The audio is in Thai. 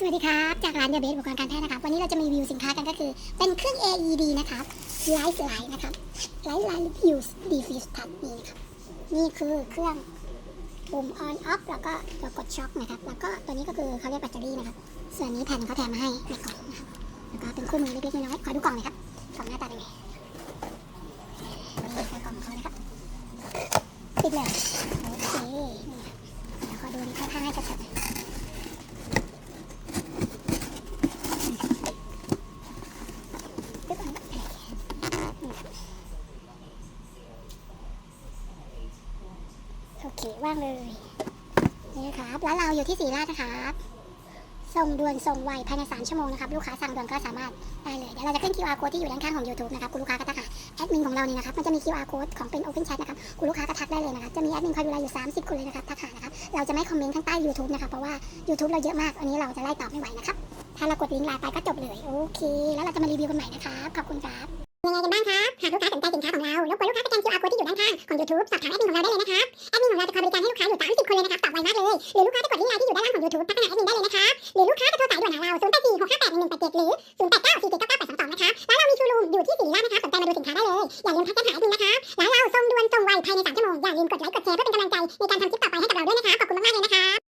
สวัสดีครับ จากร้านยาเบสอุปกรณ์การแพทย์นะครับ วันนี้เราจะมีรีวิวสินค้ากันก็คือ เป็นเครื่อง AED นะครับไลท์ไลด์นะครับไลท์ไลท์ฮิวส์ดีฟิสทัดนี่นะครับ นี่คือเครื่องปุ่ม on off แล้วก็ตัวกดช็อคนะครับ แล้วก็ตัวนี้ก็คือเขาเรียกแบตเตอรี่นะครับ ส่วนนี้แผ่นเขาแถมมาให้ในกล่องนะครับแล้วก็เป็นคู่มือเล็กๆน้อยๆขอดูกล่องหน่อยครับ กล่องหน้าตาเป็นไงนี่คือกล่องของเขานะครับปิดเลยโอเคนี่เดี๋ยวขอดูข้างๆให้ชัดๆหน่อย ปึ๊บโอ เคว่างเลย นี่ครับ ร้านเราอยู่ที่สีราชนะครับส่งด่วนส่งไวภายใน 3 ชั่วโมงนะครับ ลูกค้าสั่งด่วนก็สามารถได้เลย เดี๋ยวเราจะขึ้น QR code ที่อยู่ด้านข้างของ YouTube นะครับ คุณลูกค้าก็ทักหาแอดมินของเรานี่นะครับ มันจะมี QR code ของเป็น Open Chat นะครับ คุณลูกค้าก็ทักได้เลยนะครับ จะมีแอดมินคอยดูแลอยู่ 30 คนเลยนะครับ ทักหานะครับ เราจะไม่คอมเมนต์ข้างใต้ YouTube นะครับ เพราะว่า YouTube เราเยอะมาก อันนี้เราจะไล่ตอบไม่ไหวนะครับ ถ้าเรากดลิงก์ไลน์ไปก็จบเลย โอเค แล้วเราจะมารีวิวกันใหม่นะครับ ขอบคุณครับ ยังไงกันบ้างครั YouTube สอบถามแอดมินของเราได้เลยนะครับ แอดมินของเราจะคอยบริการให้ลูกค้าอยู่ 30 คนเลยนะครับตอบไวมากเลย หรือลูกค้าจะกดลิงก์ไลน์ที่อยู่ด้านล่างของ YouTube ทักหาแอดมินได้เลยนะครับ หรือลูกค้าจะโทรสายด่วนหาเรา 0 8 4 6 5 8 1 1 8 7 หรือ 0 8 9 4 7 9 9 8 2 2 นะครับร้านเรามีชูรูมอยู่ที่สีราชนะครับสนใจมาดูสินค้าได้เลย อย่าลืมทักแจ้งหาแอดมินนะครับร้วเราส่งด่วนส่งไวภายใน3ชั่วโมงอย่าลืมกดไลค์กดแชร์เพื่อเป็นกำลังใจในการทำคลิปต่อไปให้กับเราด้วยนะครับขอบคุณมากๆเลยนะครับ